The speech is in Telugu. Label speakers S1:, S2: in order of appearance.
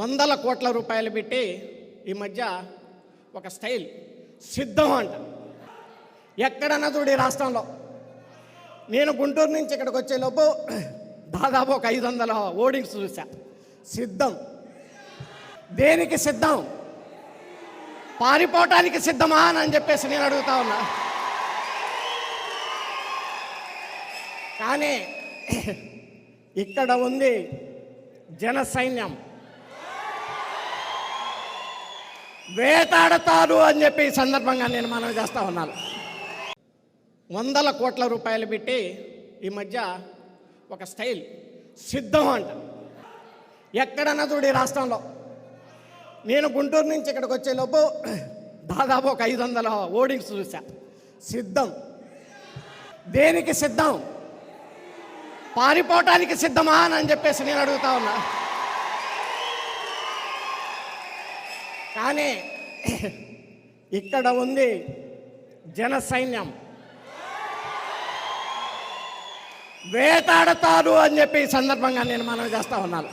S1: వందల కోట్ల రూపాయలు పెట్టి ఈ మధ్య ఒక స్టైల్ సిద్ధం అంట. ఎక్కడన్నా చూడు ఈ రాష్ట్రంలో. నేను గుంటూరు నుంచి ఇక్కడికి వచ్చేలోపు దాదాపు ఒక ఐదు వందల ఓడింగ్స్ చూసా. సిద్ధం. దేనికి సిద్ధం? పారిపోవటానికి సిద్ధమా అని చెప్పేసి నేను అడుగుతా ఉన్నా. కానీ ఇక్కడ ఉంది జన సైన్యం. వేటాడతారు అని చెప్పి ఈ సందర్భంగా నేను మనం చేస్తా ఉన్నాను. వందల కోట్ల రూపాయలు పెట్టి ఈ మధ్య ఒక స్టైల్ సిద్ధం అంట. ఎక్కడన్నా చూడు ఈ రాష్ట్రంలో. నేను గుంటూరు నుంచి ఇక్కడికి వచ్చేలోపు దాదాపు ఒక ఐదు వందల ఓడింగ్స్ చూసా. సిద్ధం. దేనికి సిద్ధం? పారిపోవటానికి సిద్ధమా అని చెప్పేసి నేను అడుగుతా ఉన్నా. కానీ ఇక్కడ ఉంది జన సైన్యం వేటాడతారు అని చెప్పి ఈ సందర్భంగా నేను మనవి చేస్తా ఉన్నాను.